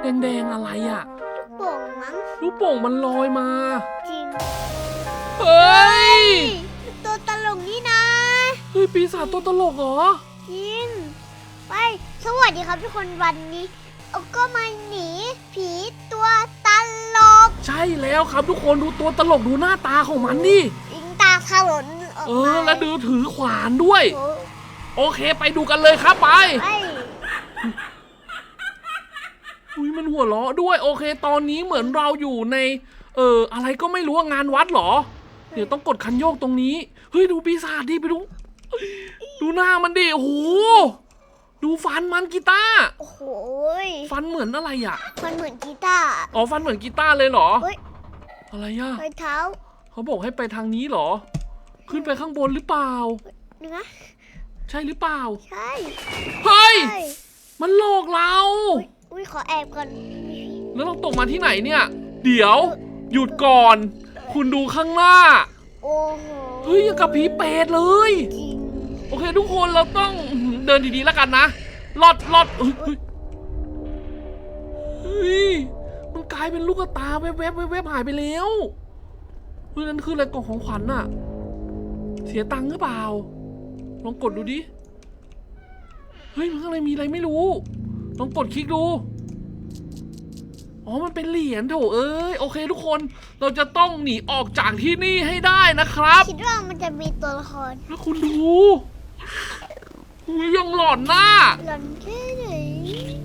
แดงๆอะไรอะโป่งมั้งลูกโป่งมันลอยมา จริงเฮ้ยตัวตลกนี่นะ เฮ้ยปีศาจตัวตลกเหรอ จริง ไป สวัสดีครับทุกคนวันนี้เอาก็มาหนี ผีตัวตลกใช่แล้วครับทุกคนดูตัวตลกดูหน้าตาของมันดิยิงตาถลนออกเอมาอ แล้วดูถือขวานด้วย โอ้โอเคไปดูกันเลยครับไป ไป อุ้ย มันหัวเราะด้วยโอเค ตอนนี้เหมือนเราอยู่ใน เอออะไรก็ไม่รู้อะงานวัดเหรอ เดี๋ยวต้องกดคันโยกตรงนี้ เฮ้ย ดูปีศาจดิไปดู ดูหน้ามันดิโอ้โหดูฟันมันกีตาร์โอ้โหยฟันเหมือนอะไรอะมันเหมือนกีตาร์ อ๋อฟันเหมือนกีตาร์เลยเหรอ เฮ้ย อะไรอะรอยเท้าเขาบอกให้ไปทางนี้เหรอ ขึ้นไปข้างบนหรือเปล่า เนื้อใช่หรือเปล่า ใช่เฮ้ย ใช่มันหลอกเราอุ๊ย อุ้ยขอแอบก่อนแล้วเราตกมาที่ไหนเนี่ย เดี๋ยวหยุดก่อน คุณดูข้างหน้า โอ้โหเฮ้ยยังกับผีเปรตเลย จริงโอเคทุกคนเราต้องอื้อหือเดินดีๆแล้วกันนะลอดลอดเฮ้ยเฮ้ยเฮ้ยมันกลายเป็นลูกตาแวบๆแวบๆหายไปแล้วเฮ้ยนั่นคืออะไรกล่องของขวัญน่ะ เสียตังค์หรือเปล่า ลองกดดูดิ เฮ้ยมันข้างในมีอะไรไม่รู้ ลองกดคลิกดู อ๋อ มันเป็นเหรียญโถเอ้ย โอเคทุกคน เราจะต้องหนีออกจากที่นี่ให้ได้นะครับ คิดว่ามันจะมีตัวละครแล้วคุณดูอุ๊ยยังหลอนหน้า หล่อนแค่ไหน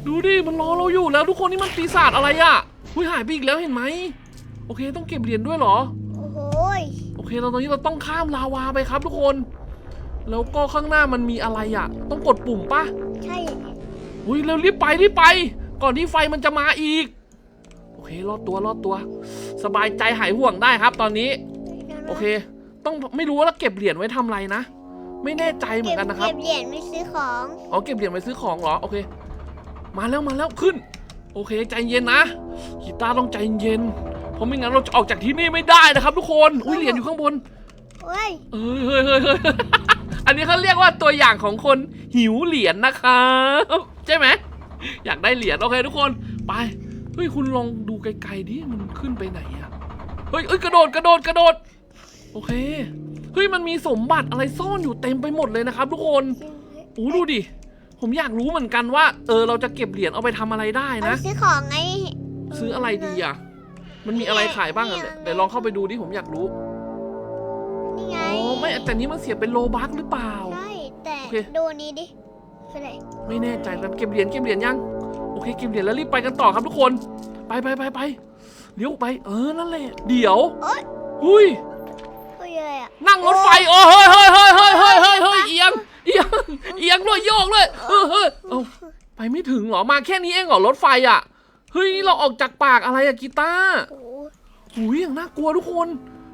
ดูดิ มันรอเราอยู่แล้วทุกคนนี่มันปีศาจอะไรอะ่ะอุ้ยหายไปอีกแล้วเห็นไหม โอเคต้องเก็บเหรียญด้วยเหรอ โอ้โหยโอเคเราตอนนี้เราต้องข้ามลาวาไปครับทุกคน แล้วก็ข้างหน้ามันมีอะไรอะ่ะ ต้องกดปุ่มปะใช่ อุ้ยเร็วรีบไปรีบไป ก่อนที่ไฟมันจะมาอีก โอเครอดตัวรอดตัว สบายใจหายห่วงได้ครับ ตอนนี้ โอเค ต้องไม่รู้ว่าเราเก็บเหรียญไว้ทำอะไรนะ ไม่แน่ใจเหมือนกันนะครับ เก็บเหรียญไม่ซื้อของ อ๋อเก็บเหรียญไปซื้อของเหรอ โอเค มาแล้วมาแล้วขึ้น โอเคใจเย็นนะกีตาร์ต้องใจเย็น เพราะไม่งั้นเราจะออกจากที่นี่ไม่ได้นะครับ ทุกคน อุ้ยเหรียญอยู่ข้างบนเฮ้ยเอ้ยเฮ้ยเฮ้ยเฮ้ย อันนี้เขาเรียกว่าตัวอย่างของคนหิวเหรียญนะครับใช่ไหมอยากได้เหรียญโอเคทุกคนไปเฮ้ยคุณลองดูไกลๆดิมันขึ้นไปไหนอะเฮ้ยเอ้ยกระโดดกระโดดกระโดด โอเคเฮ้ยมันมีสมบัติอะไรซ่อนอยู่เต็มไปหมดเลยนะครับ ทุกคนโอ้ดูดิผมอยากรู้เหมือนกันว่า เออเราจะเก็บเหรียญเอาไปทำอะไรได้เอานะไปซื้อของไงซื้ออะไรดีอะมันมีอะไรขายบ้างอะเนี่ยเดี๋ยวลองเข้าไปดูดิผมอยากรู้นี่ไง อ๋อไม่แต่นี้มันเสียเป็นโลบัคหรือเปล่า ใช่ แต่โอเค ดูนี้ดิคืออะไรไม่แน่ใจแต่เก็บเหรียญเก็บเหรียญยังโอเคเก็บเหรียญแล้วรีบไปกันต่อครับทุกคน ไปไปไปไปเลี้ยวไป เออนั่นแหละเดี๋ยวโอ๊ยหุยเฮ้ยอะไรอะ นั่งรถไฟโอ้เฮ้ยเฮ้ยเฮ้ยเฮ้ยเฮ้ยเฮ้ยเฮ้ยเอียงเอียงเอียงด้วยโยกเลยเออเฮ้ยเอ้าไปไม่ถึงเหรอมาแค่นี้เองเหรอรถไฟอะเฮ้ยนี่เราออกจากปากอะไรอะกีตาร์ โอ้โหหุยอย่างน่ากลัวทุกคน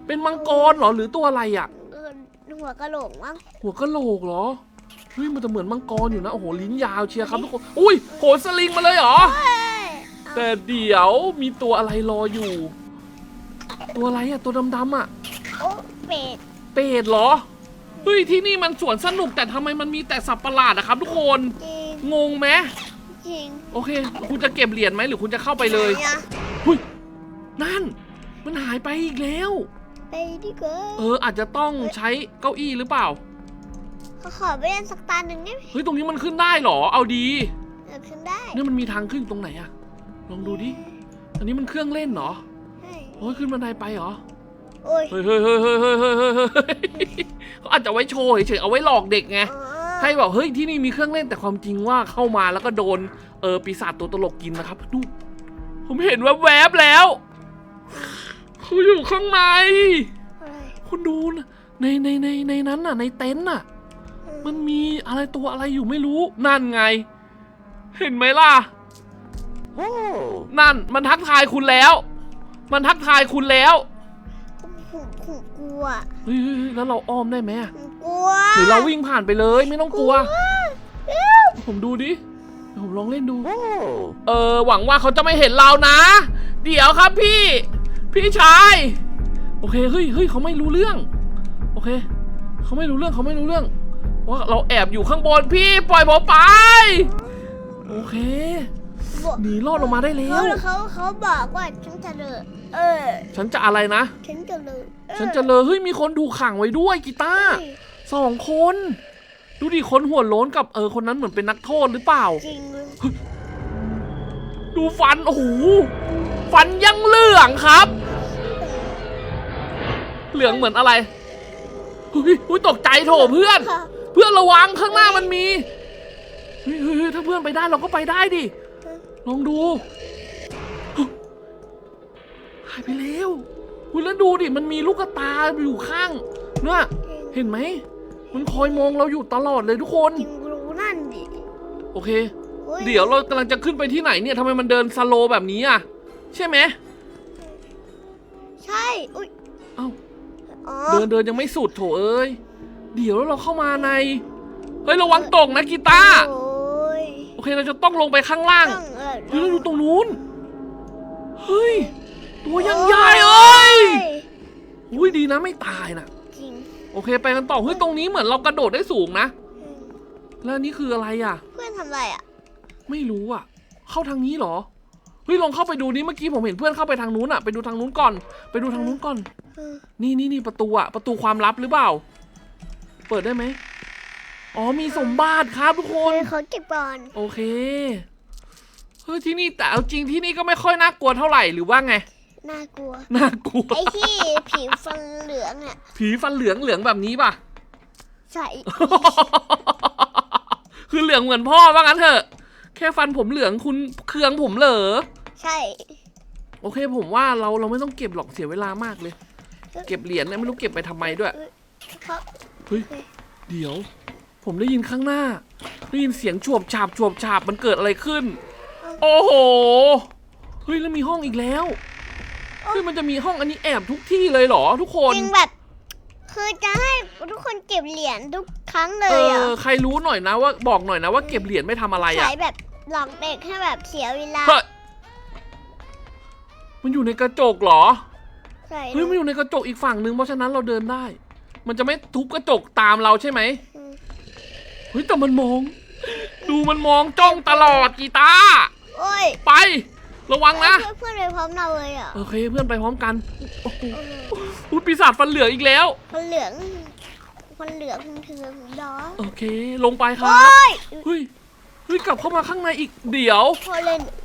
เป็นมังกรเหรอหรือตัวอะไรอะเออ หัวกะโหลกมั้งหัวกะโหลกเหรอเฮ้ยมันจะเหมือนมังกรอยู่นะโอ้โหลิ้นยาวเชียร์ครับทุกคนอุ้ยโหนสลิงมาเลยเหรอเฮ้ยเอาแต่เดี๋ยวมีตัวอะไรรออยู่ ตัวอะไรอะตัวดำๆอะโอ้เป็ดเป็ดเหรอเฮ้ยที่นี่มันสวนสนุกแต่ทำไมมันมีแต่สัตว์ประหลาดอะครับ ทุกคนจริงงงไหมจริงโอเค คุณจะเก็บเหรียญไหมหรือคุณจะเข้าไปเลยไหนอะเฮ้ยนั่น มันหายไปอีกแล้ว ไปดีกว่าเอออาจจะต้องใช้เก้าอี้หรือเปล่าเขาขอไปเล่นสักตาหนึ่งได้ไหมเฮ้ยตรงนี้มันขึ้นได้เหรอเอาดีเออขึ้นได้เนี่ยมันมีทางขึ้นตรงไหนอะลองดูดิอันนี้มันเครื่องเล่นเหรอใช่โอ้ยขึ้นบันไดไปเหรอโอ้ยเฮ้ยเฮ้ยเฮ้ยเฮ้ยเฮ้ยเฮ้ยเฮ้ยเฮ้ยเขาอาจจะไว้โชว์เฉยๆเอาไว้หลอกเด็กไงเออให้แบบเฮ้ยที่นี่มีเครื่องเล่นแต่ความจริงว่าเข้ามาแล้วก็โดนเออปีศาจตัวตลกกินนะครับดู ผมเห็นแวบๆแล้ว เขาอยู่ข้างใน อะไรคุณดูนะในในในในนั้นน่ะ ในเต็นท์น่ะ มันมีอะไรตัวอะไรอยู่ไม่รู้ นั่นไง เห็นไหมล่ะ นั่นมันทักทายคุณแล้ว มันทักทายคุณแล้วผมผมกลัวเฮ้ยเฮ้ยเฮ้ยแล้วเราอ้อมได้ไหมอะผมกลัวหรือเราวิ่งผ่านไปเลยไม่ต้องกลัวเร็วผมดูดิเดี๋ยวผมลองเล่นดู เออหวังว่าเขาจะไม่เห็นเรานะ เดี๋ยวครับพี่ พี่ชาย โอเคเฮ้ยเฮ้ยเขาไม่รู้เรื่อง โอเคเขาไม่รู้เรื่องเขาไม่รู้เรื่องว่าเราแอบอยู่ข้างบนพี่ปล่อยผมไป โอเคบอกหนีรอดออกมาได้แล้เขาวเขาเขาบอกว่าฉันจะเลยเออ ฉันจะอะไรนะ ฉันจะเลยออฉันจะเลยเฮ้ยมีคนถูกขังไว้ด้วยกีตาร์เฮ้ยสองคน ดูดิคนหัวโล้นกับเออคนนั้นเหมือนเป็นนักโทษหรือเปล่า จริงเลยดูฟันโอ้โหฟันยังเหลืองครับ เหลืองเหมือนอะไรเฮ้ยอุ๊ยตกใจโถเพื่อนค่ะเพื่อนระวังข้างหน้ามันมีเฮ้ยเฮ้ยเฮ้ยถ้าเพื่อนไปได้เราก็ไปได้ดิ ลองดูหายไปแล้วคุณแล้วดูดิมันมีลูกตาอยู่ข้างเนี่ยเห็นไหม มันคอยมองเราอยู่ตลอดเลยทุกคนจริงรู้นั่นดิ โอเคฮ้เดี๋ยวเรากำลังจะขึ้นไปที่ไหนเนี่ยทำไมมันเดินสโลว์แบบนี้อะ ใช่ไหม ใช่ อุ้ย เอ้า อ๋อ เดินเดินยังไม่สุดโถเอ้ย เดี๋ยวแล้วเราเข้ามาใน เฮ้ยระวังตกนะกีตาร์โอ้ยโอเคเราจะต้องลงไปข้างล่างต้องเออเฮ้ยเราดูตรงนู้น เฮ้ย ตัวยังใหญ่เอ้ยอุ้ยดีนะไม่ตายนะจริงโอเคไปกันต่อเฮ้ยตรงนี้เหมือนเรากระโดดได้สูงนะอืมแล้วอันนี่คืออะไรอะ เพื่อนทำอะไรอะ ไม่รู้อะ เข้าทางนี้เหรอ เฮ้ยลองเข้าไปดูนี่เมื่อกี้ผมเห็นเพื่อนเข้าไปทางนู้นอะไปดูทางนู้นก่อน ไปดูทางนู้นก่อนเออนี่นี่นี่ประตูอะประตูความลับหรือเปล่า เปิดได้ไหมอ๋อมีสมบัติครับทุกคนเฮ้ยเขาเก็บก่อนโอเคเฮ้ยที่นี่แต่เอาจริงที่นี่ก็ไม่ค่อยน่ากลัวเท่าไหร่หรือว่าไงน่ากลัวน่ากลัวไอ้ที่ผิวฟันเหลืองอะผีฟันเหลืองเหลืองแบบนี้ป่ะใส่คือเหลืองเหมือนพ่อว่างั้นเถอะ แค่ฟันผมเหลืองคุณเคืองผมเหรอ ใช่ โอเคผมว่าเราเราไม่ต้องเก็บหรอกเสียเวลามากเลย เก็บเหรียญเนี่ยไม่รู้เก็บไปทำไมด้วยเขาเฮ้ย เดี๋ยว ผมได้ยินข้างหน้า ได้ยินเสียงฉวบฉาบฉวบฉาบมันเกิดอะไรขึ้น โอ้โห เฮ้ย แล้วมีห้องอีกแล้ว เฮ้ย มันจะมีห้องอันนี้แอบทุกที่เลยเหรอทุกคน จริงแบบ คือจะให้ทุกคนเก็บเหรียญทุกครั้งเลเอยอะอใครรู้หน่อยนะว่าบอกหน่อยนะว่าเก็บเหรียญไม่ทำอะไรใช้อะ แบบหลอกเด็กให้แบบเสียเวลา เฮ้ย มันอยู่ในกระจกเหรอใช่เฮ้ยมันอยู่ในกระจกอีกฝั่งหนึ่งเพราะฉะนั้นเราเดินได้ มันจะไม่ทุบกระจกตามเราใช่ไหมอืมเฮ้ยแต่มันมอง ดูมันมองจ้องตลอดกีตาร์โอ้ยไป ระวังนะ เพื่อนๆไปพร้อมเราเลยอะโอเคเพื่อนไปพร้อมกันโอ้โหเอออุ๊ยปีศาจฟันเหลืองอีกแล้วคนเหลืองคนเหลืองเถื่อนๆดอโอเค ลงไปครัโอ้บยเฮ้ยเฮ้ยกลับเข้ามาข้างในอีกเดี๋ยว พอเล่นเล่น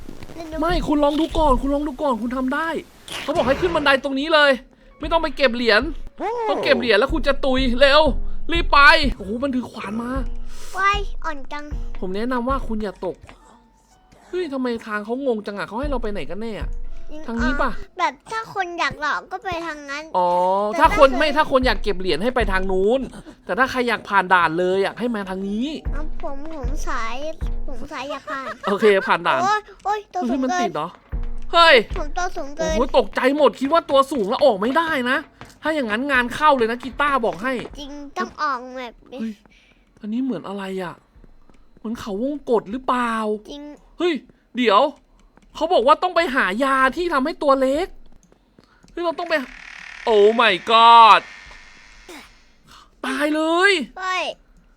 ไม่คุณลองดูก่อน คุณลองดูก่อนคุณทำได้เขาบอกให้ขึ้นบันไดตรงนี้เลย ไม่ต้องไปเก็บเหรียญต้องเก็บเหรียญแล้วคุณจะตุยเร็วรีบไปโอ้โหมันถือขวานมาว้ายอ่อนจัง ผมแนะนำว่าคุณอย่าตกเฮ้ยทำไมทางเขางงจังอะเขาให้เราไปไหนกันแน่อะ ทางนี้ป่ะอ่แบบถ้าคนอยากหลอกก็ไปทางนั้น อ๋อแต่ถ้าคนถ้าเคยไม่ถ้าคนอยากเก็บเหรียญให้ไปทางนู้น แต่ถ้าใครอยากผ่านด่านเลยอะให้มาทางนี้เอาผมผมสายผมสายอยากผ่าน โอเคผ่านด่าน โอ้ยโอ้ยตัวสูเฮ้ยงมันเกิตินดเหรอ เฮ้ย ผมตัวสูงโอ้เกินโหตกใจหมดคิดว่าตัวสูงแล้วออกไม่ได้นะ ถ้าอย่างนั้นงานเข้าเลยนะกีตาร์บอกให้ จริงต้องออกแบบนี้เฮ้ยอันนี้เหมือนอะไรอะ่ะ เหมือนเขาวงกดหรือเปล่า จริง เฮ้ย เดี๋ยว เขาบอกว่าต้องไปหายาที่ทำให้ตัวเล็กเฮ้ยเราต้องไป โอ้ my god ตายเลย เฮ้ย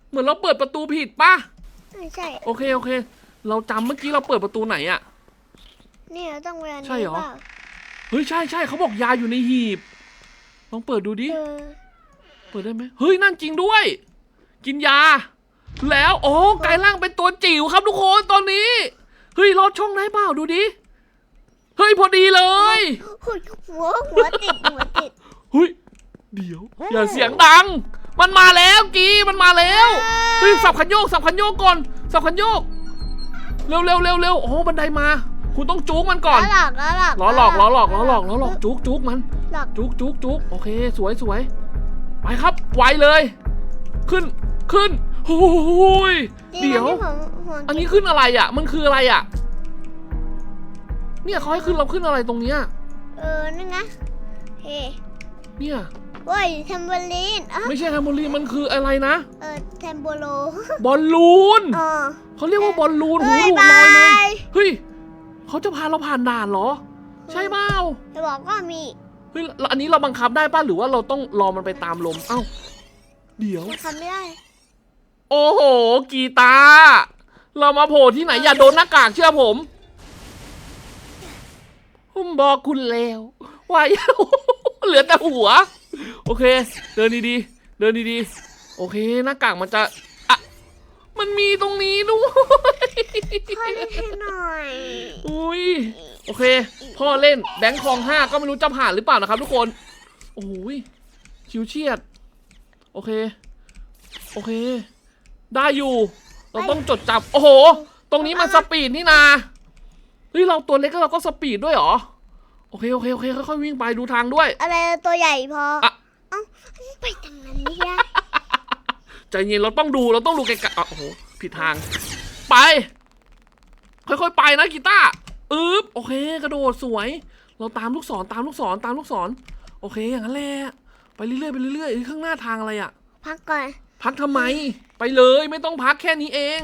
เหมือนเราเปิดประตูผิดปะไม่ใช่ โอเคโอเค เราจำเมื่อกี้เราเปิดประตูไหนอะ เนี่ยต้องเวลานี้ใช่เหรอปล่าเฮ้ยใช่ใช่เขาบอกยาอยู่ในหีบ ลองเปิดดูดิ เออเปิดได้ไหมเฮ้ยนั่นจริงด้วย กินยา แล้ว โอ้กลายร่างเป็นตัวจิ๋วครับทุกคนตอนนี้ เฮ้ยรอดช่องได้เปล่าดูดิ เฮ้ยพอดีเลยเฮ้ยหัวหัวติดหัวติดเฮ้ยเดี๋ยวอย่าเสียงดัง มันมาแล้วกีมันมาแล้วเฮ้ยสับขันโยกสับขันโยกก่อนสับขันโยก เร็วเร็วเร็วเร็วโอ้บันไดมา คุณต้องจุกมันก่อนล้อหลอกล้อหลอกล้อหลอกล้อหลอกล้อหลอกล้อหลอกจุกจุกมันหลอกจุกจุกจุกโอเค สวยสวยไปครับไวเลย ขึ้นขึ้น โอ้ยจริงเดี๋ยวอันนี้ผมอันนี้ขึ้นอะไรอะ มันคืออะไรอะ เนี่ยเขาให้ขึ้นเราขึ้นอะไรตรงเนี้ย เออนั่นนะเฮ้เนี่ยเว้ยแทมเบอรีนอะไม่ใช่แฮมโบลีนมันคืออะไรนะ เออแทมโบโลบอลลูนอ๋อเขาเรียกว่าบอลลูนหูเฮ้ยดูบาลอยเลย ยเฮ้ยเขาจะพาเราผ่านด่านเหรอ ใช่เปล่าจะบอกว่ามีเฮ้ยแล้วอันนี้เราบังคับได้ป่ะหรือว่าเราต้องรอมันไปตามลม เอ้า เดี๋ยว ทำไม่ได้ โอ้โห กีตาร์เรามาโผล่ที่ไหนอย่าโดนหน้ากากเชื่อผมผมบอกคุณแล้วว่าอย่าเหลือแต่หัว โอเค เดินดีๆ เดินดีๆ โอเค หน้ากากมันจะอะมันมีตรงนี้ด้วยพ่อเล่นให้หน่อย อุ้ย โอเค พ่อเล่นแบงค์คองห้าก็ไม่รู้จะผ่านหรือเปล่านะครับทุกคน โอ้ยชิวเชียด โอเค โอเค ได้อยู่ เราต้องจดจับ โอ้โห ตรงนี้มันสปีดนี่นาเฮ้ยเราตัวเล็กแล้วเราก็สปีดด้วยเหรอ โอเคโอเคโอเคค่อยๆวิ่งไปดูทางด้วย อะไรตัวใหญ่พออะ เอ้าไปทางนั้นไม่ได้ใจเย็นเราต้องดูเราต้องดูไกลๆอะโอ้โหผิดทาง ไป ค่อยๆไปนะกีตาร์อึ๊บโอเค กระโดดสวย เราตามลูกศรตามลูกศรตามลูกศร โอเคอย่างนั้นแหละไปเรื่อยๆไปเรื่อยๆเอ้ยข้างหน้าทางอะไรอะพักก่อน พักทำไม ไปเลยไม่ต้องพักแค่นี้เอง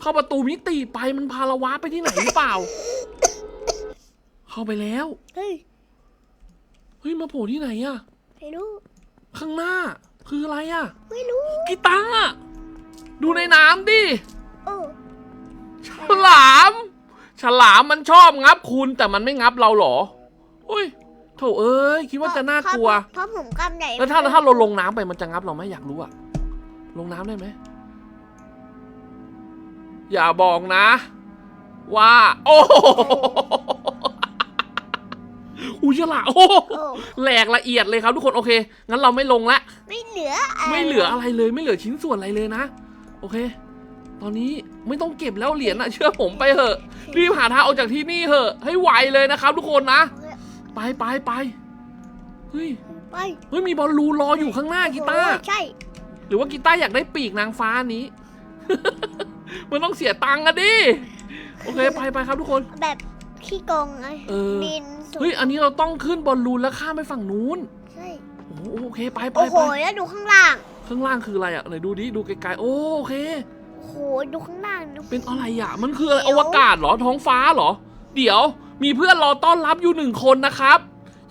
เข้าประตูมิติไปมันพาเราวาร์ปไปที่ไหนหรือเปล่า เข้าไปแล้ว เฮ้ยเฮ้ยมาโผล่ที่ไหนอะไม่รู้ ข้างหน้า คืออะไรอะไม่รู้ กีตาร์ดูในน้ำดิโอ้ฉลาม ฉลามมันชอบงับคุณแต่มันไม่งับเราเหรออุ้ยโถเอ้ยคิดว่าจะน่ากลัว เพราะผมกำใหญ่แล้วถ้าถ้าเราลงน้ำไปมันจะงับเราไหมอยากรู้อะ ลงน้ำได้ไหม อย่าบอกนะ ว่า โอ้โหอุยฉลามโอ้โหโอ้แหลกละเอียดเลยครับทุกคนโอเค งั้นเราไม่ลงละ ไม่เหลืออะรไม่เหลืออะไรเลยไม่เหลือชิ้นส่วนอะไรเลยนะ โอเค ตอนนี้ไม่ต้องเก็บแล้วเหรียญอะเชื่อผมไปเถอะ รีบหาทางออกจากที่นี่เถอะ ให้ไวเลยนะครับ ทุกคนนะ ไปไปไปเฮ้ยไป เฮ้ยมีบอลลูนรออยู่ข้างหน้ากีตาร์โอ้ใช่ หรือว่ากีตาร์อยากได้ปีกนางฟ้านี้ มันต้องเสียตังค์อะดิ โอเคไปไปครับทุกคน แบบขี้โกงไงเออ บินสูงเฮ้ยอันนี้เราต้องขึ้นบอลลูนแล้วข้ามไปฝั่งนู้นใช่โอ้โหโอเคไปไปโอ้โห ไปแล้วดูข้างล่าง ข้างล่างคืออะไรอะไหนดูดิดูไกลๆโอโอเค โอ้โห ดูข้างล่างดู เป็นอะไรอะมันคืออะไรเดี๋อยว วกาศเหรอท้องฟ้าเหรอ เดี๋ยว มีเพื่อนรอต้อนรับอยู่หนึ่งคนนะครับ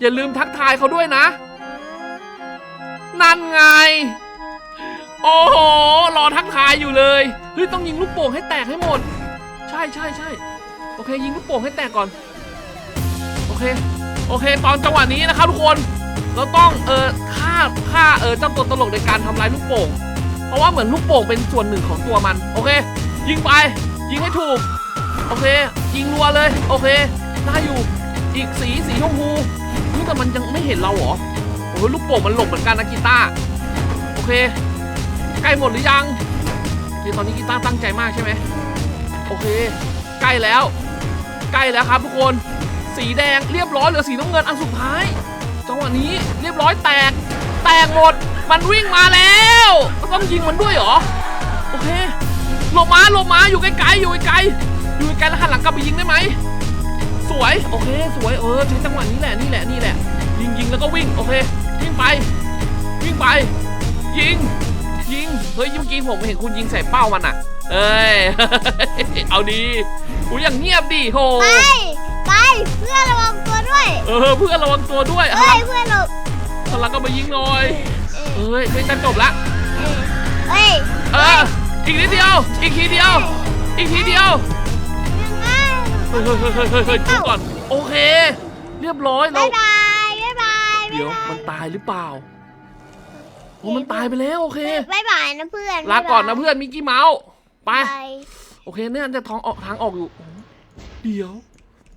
อย่าลืมทักทายเขาด้วยนะ นั่นไง โอ้โห รอทักทายอยู่เลย เฮ้ย ต้องยิงลูกโป่งให้แตกให้หมด ใช่ใช่ใช่โอเค ยิงลูกโป่งให้แตกก่อน โอเค โอเค ตอนจังหวะนี้นะครับทุกคน เราต้อง เออฆ่าฆ่า เออเจ้าตัวตลกในการทำลายลูกโป่ง เพราะว่าเหมือนลูกโป่งเป็นส่วนหนึ่งของตัวมัน โอเค ยิงไป ยิงให้ถูก โอเค ยิงรัวเลย โอเค ได้อยู่ อีกสีสีชมพูนี่แต่มันยังไม่เห็นเราเหรอ โอ้ยลูกโป่งมันหลบเหมือนกันนะกีตาร์ โอเค ใกล้หมดหรือยังโอตอนนี้กีตาร์ตั้งใจมากใช่ไหมโอเค ใกล้แล้ว ใกล้แล้วครับทุกคน สีแดงเรียบร้อยเหลือสีน้ำเงินอันสุดท้าย จังหวะนี้เรียบร้อยแตก แตกหมด มันวิ่งมาแล้วต้องยิงมันด้วยเหรอ โอเคหลบมาหลบมาอยู่ไกลๆอยู่ไกลๆอยู่ไกลๆแล้วหันหลังกลับไปยิงได้ไหม สวย โอเค สวย เออใช้จังหวะนี้แหละ นี่แหละ นี่แหละ ยิงยิงแล้วก็วิ่ง โอเค วิ่งไป วิ่งไป ยิง ยิง เฮ้ยเมื่อกี้ผมเห็นคุณยิงใส่เป้ามันอะเอ้ย เอาดีอูอย่างเงียบดิโห ไป ไป เพื่อนระวังตัวด้วย เออ เพื่อนระวังตัวด้วยเอ้ยเพื่อนหลบหันหลังก็มายิงหน่อยเอ้ยเอ้ยเพลงจะจบละเอ้ย เออ อีกนิดเดียว อีกทีเดียว อีกทีเดียวยังไงเฮ้ยเฮ้ยเฮ้ยเฮ้ยเฮ้ยเฮ้ยจุดก่อน โอเค เรียบร้อยเราบ๊ายบายบ๊ายบาย เดี๋ยวมันตายหรือเปล่า โอ้มันตายไปแล้วโอเคบ๊ายบายนะเพื่อนลาก่อนนะเพื่อนมิกกี้เมาส์ไปไปโอเคเนี่ยจะท้องออกทางออกอยู่โอ้เดี๋ยว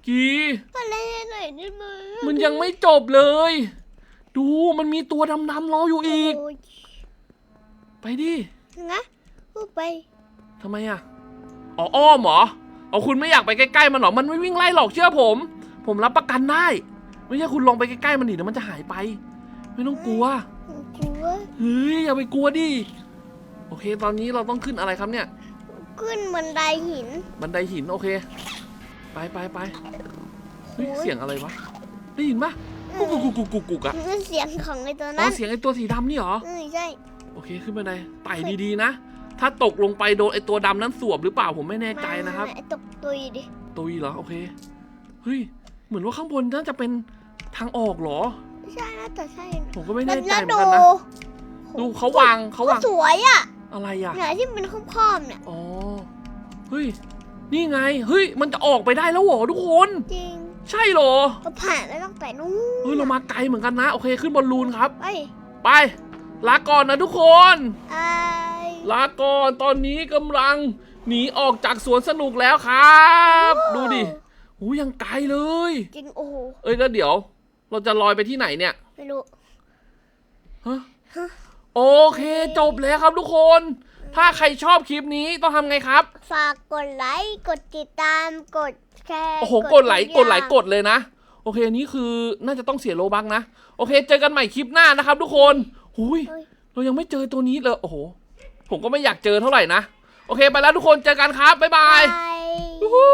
กีไปเล่นหน่อยได้ไหมมันยังไม่จบเลย ดูมันมีตัวดำๆรออยู่อีกโยไปดินะพูดไปทำไมอะอ๋ออ้อมเหรอเอาคุณไม่อยากไปใกล้ๆมันเหรอมันไม่วิ่งไล่หรอกเชื่อผม ผมรับประกันได้ ไม่ใช่คุณลองไปใกล้ๆมันดิเดี๋ยวมันจะหายไป ไม่ต้องกลัว กลัวเฮ้ยอย่าไปกลัวดิ โอเค ตอนนี้เราต้องขึ้นอะไรครับเนี่ย ขึ้นบันไดหิน บันไดหินโอเค ไปไปไปเฮ้ยโอ้ยเสียงอะไรวะ ได้ยินปะกุกกุกกุกกุกกุกกุกอะนั่นเสียงของไอ้ตัวอ๋อนั้นเสียงไอตัวสีดำนี่เหรอ เออใช่ โอเคขึ้นบันไดไต่ดีๆนะ ถ้าตกลงไปโดนไอตัวดำนั้นสวบหรือเปล่าผมไม่แน่ใจนะครับมาตกตุยดิตุยเหรอโอเค เฮ้ย เหมือนว่าข้างบนน่าจะเป็นทางออกเหรอ ใช่น่าจะใช่ผมก็ไม่แล้วแน่ใจแล้วเหมือนดูกันนะ ดูเขาวางเขาวางสวยอะ อะไรอะเนี่ยที่เป็นข้อมๆเนี่ย อ๋อ เฮ้ย นี่ไง เฮ้ย มันจะออกไปได้แล้วเหรอทุกคน จริง ใช่เหรอก็ผ่านไปตั้งแต่นู้น เฮ้ย เรามาไกลเหมือนกันนะ โอเค ขึ้นบอลลูนครับเอ้ยไป ลาก่อนนะทุกคนไอ้ลาก่อนตอนนี้กำลังหนีออกจากสวนสนุกแล้วครับ ดูดิหูยังไกลเลย จริงโอ้โหเอ้ยแล้วเดี๋ยว เราจะลอยไปที่ไหนเนี่ยไม่รู้ฮะโอเค จบแล้วครับทุกคน ถ้าใครชอบคลิปนี้ต้องทำไงครับ ฝากกดไลค์กดติดตามกดแชร์โอ้โหกดไหลค์กดไหลค์กดเลยนะ โอเคอันนี้คือน่าจะต้องเสียโลบักนะ โอเค เจอกันใหม่คลิปหน้านะครับ ทุกคนหุยเฮ้ยเรายังไม่เจอตัวนี้เลยโอ้โหผมก็ไม่อยากเจอเท่าไหร่นะ โอเคไปแล้วทุกคนเจอกันครับบ๊ายบายไปวู้ฮู้